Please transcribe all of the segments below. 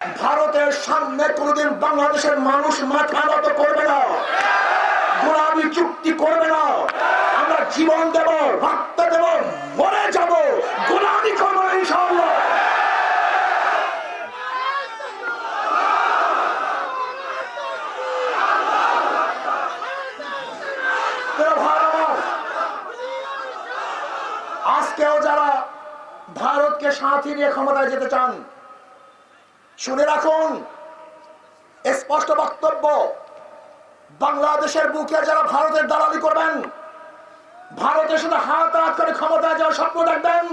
ভারতের সামনে কোনোদিন বাংলাদেশের মানুষ মাথা নত করবে না। গোলামি চুক্তি করবে না। আমরা জীবন দেব রক্ত দেব মরে যাব। গোলামি করব আমার, আজকেও যারা ভারতকে সাথী নিয়ে ক্ষমতায় যেতে চান শুনে রাখুন, স্পষ্ট বক্তব্য, বাংলাদেশের বুকে যারা ভারতের দালালি করবেন, ভারতের সাথে হাত হাত করে ক্ষমতায় যাওয়ার স্বপ্ন দেখবেন,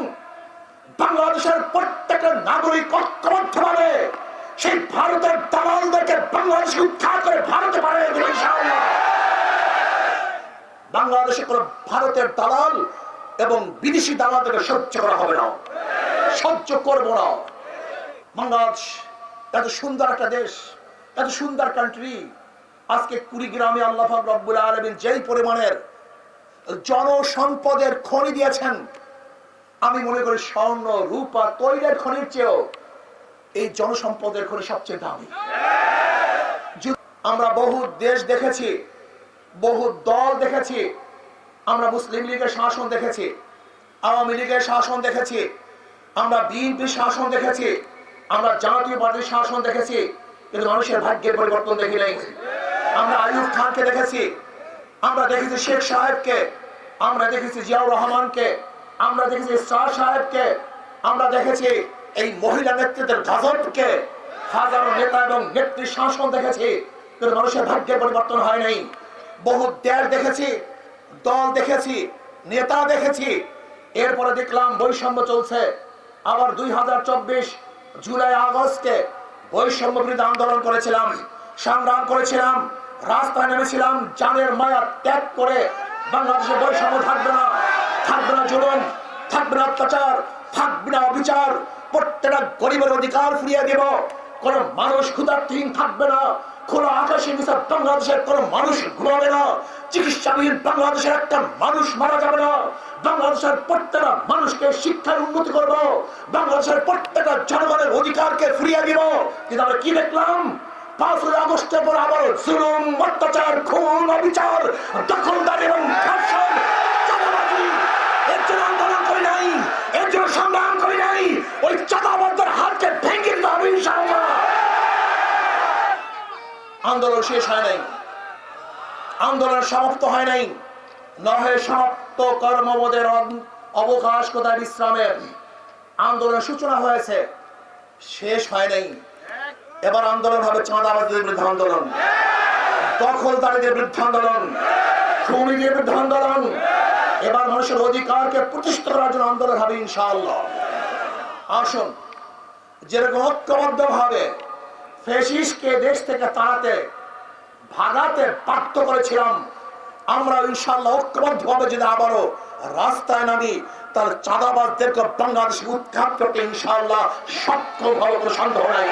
বাংলাদেশের প্রত্যেকের নাগরিক ঐক্যবদ্ধভাবে সেই ভারতের দালালদেরকে বাংলাদেশে উৎখাত করে ভারতে দেবে বাংলাদেশে কোন ভারতের দালাল এবং বিদেশি দালালদেরকে সহ্য করা হবে না। সহ্য করব না। বাংলাদেশ এত সুন্দর একটা দেশ, এত সুন্দর কান্ট্রি আজকে কুড়িগ্রামে আল্লাহ রব্বুল আলমিন যেই পরিমাণের জনসম্পদের খনি দিয়েছেন, আমি মনে করি স্বর্ণ, রূপা, তৈলের খনির চেয়েও এই জনসম্পদের খনি সবচেয়ে দামি। আমরা বহু দেশ দেখেছি, বহু দল দেখেছি, আমরা মুসলিম লীগের শাসন দেখেছি, আওয়ামী লীগের শাসন দেখেছি, আমরা বিএনপির শাসন দেখেছি আমরা জাতীয় পার্টির শাসন দেখেছি, কিন্তু মানুষের ভাগ্যের পরিবর্তন দেখি নাই। আমরা আয়ুব খানকে দেখেছি, আমরা দেখেছি শেখ সাহেবকে, আমরা দেখেছি জিয়াউর রহমানকে, আমরা দেখেছি শাহ সাহেবকে, আমরা দেখেছি এই মহিলা নেতৃত্বের গাজবকে হাজারো নেতা এবং নেত্রী শাসন দেখেছি, কিন্তু মানুষের ভাগ্যের পরিবর্তন হয় নাই। বহু দেশ দেখেছি, দল দেখেছি, নেতা দেখেছি। এরপরে দেখলাম বৈষম্য চলছে। আবার দুই হাজার চব্বিশ জুলাই আগস্টে বৈষম্য বিরুদ্ধে আন্দোলন করেছিলাম, সংগ্রাম করেছিলাম রাস্তায় নেমেছিলাম, জানের মায়া ত্যাগ করে বাংলাদেশে বৈষম্য থাকবে না থাকবে না জুলুম, থাকবে না অত্যাচার, থাকবে না অবিচার, প্রত্যেকটা গরিবের অধিকার ফিরিয়ে দেব, কোন মানুষ ক্ষুধার্থহীন থাকবে না খোলা আকাশের নিচে বাংলাদেশের কোন মানুষ ঘুমাবে না। চিকিৎসাবিহীন বাংলাদেশের একটা মানুষ মারা যাবে না। বাংলাদেশের প্রত্যেকটা মানুষকে শিক্ষার উন্নতি করব। বাংলাদেশের প্রত্যেকটা জনগণের অধিকারকে ফিরিয়ে দিব। কিন্তু আমরা কি দেখলাম? পাঁচই আগস্টের পর আবার জুলুম, অত্যাচার, খুন, অবিচার, দখলদার এবং ধর্ষণ চাঁদাবাজি এর জন্য আন্দোলন করি নাই এর জন্য সংগ্রাম করি নাই ওই চাঁদাবাজদের হাতকে ভেঙে দিতে হবে ইনশাআল্লাহ আন্দোলন শেষ হয় নাই। আন্দোলন সমাপ্ত হয় নাই। নহে সমাপ্ত কর্মবোধের অবকাশ কোথায় বিশ্রামের? আন্দোলনের সূচনা হয়েছে, শেষ হয় নাই। এবার আন্দোলন হবে চাঁদাবাজদের বিরুদ্ধে আন্দোলন। দখলদারীদের বিরুদ্ধে আন্দোলন। খুনিদের বিরুদ্ধে আন্দোলন। এবার মানুষের অধিকারকে প্রতিষ্ঠিত করার জন্য আন্দোলন হবে ইনশাআল্লাহ। আসুন, যেরকম ঐক্যবদ্ধ ভাবে ফেসিসকে দেশ থেকে তাড়াতে, ভাগাতে বাধ্য করেছিলাম। আমরা ইনশাল্লাহ ঐক্যবদ্ধ ভাবে যদি আবারও রাস্তায় নামি তার চাঁদাবাজদেরকে বাংলাদেশে উৎখাত করতে ইনশাল্লাহ সক্ষম ভালো সন্দেহ নাই।